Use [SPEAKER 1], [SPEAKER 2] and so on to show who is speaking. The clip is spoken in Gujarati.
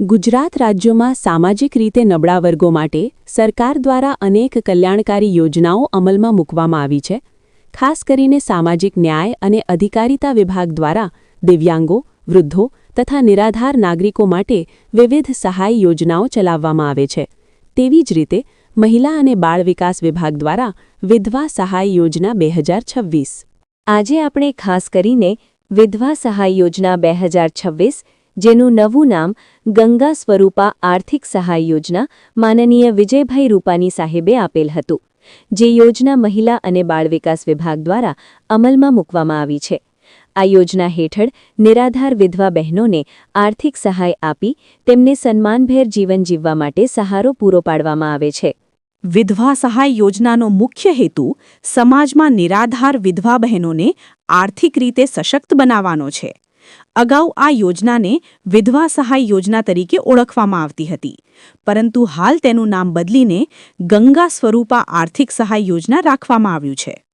[SPEAKER 1] ગુજરાત રાજ્યોમાં સામાજિક રીતે નબળા વર્ગો માટે સરકાર દ્વારા અનેક કલ્યાણકારી યોજનાઓ અમલમાં મૂકવામાં આવી છે. ખાસ કરીને સામાજિક ન્યાય અને અધિકારિતા વિભાગ દ્વારા દિવ્યાંગો, વૃદ્ધો તથા નિરાધાર નાગરિકો માટે વિવિધ સહાય યોજનાઓ ચલાવવામાં આવે છે. તેવી જ રીતે મહિલા અને બાળ વિકાસ વિભાગ દ્વારા વિધવા સહાય યોજના બે
[SPEAKER 2] આજે આપણે ખાસ કરીને વિધવા સહાય યોજના બે જેનું નવું નામ ગંગા સ્વરૂપા આર્થિક સહાય યોજના માનનીય વિજયભાઈ રૂપાની સાહેબે આપેલ હતું, જે યોજના મહિલા અને બાળ વિકાસ વિભાગ દ્વારા અમલમાં મૂકવામાં આવી છે. આ યોજના હેઠળ નિરાધાર વિધવા બહેનોને આર્થિક સહાય આપી તેમને સન્માનભેર જીવન જીવવા માટે સહારો પૂરો પાડવામાં આવે છે.
[SPEAKER 3] વિધવા સહાય યોજનાનો મુખ્ય હેતુ સમાજમાં નિરાધાર વિધવા બહેનોને આર્થિક રીતે સશક્ત બનાવવાનો છે. અગાઉ આ યોજનાને વિધવા સહાય યોજના તરીકે ઓળખવામાં આવતી હતી. પરંતુ હાલ તેનું નામ બદલીને ગંગા સ્વરૂપા આર્થિક સહાય યોજના રાખવામાં આવ્યું છે.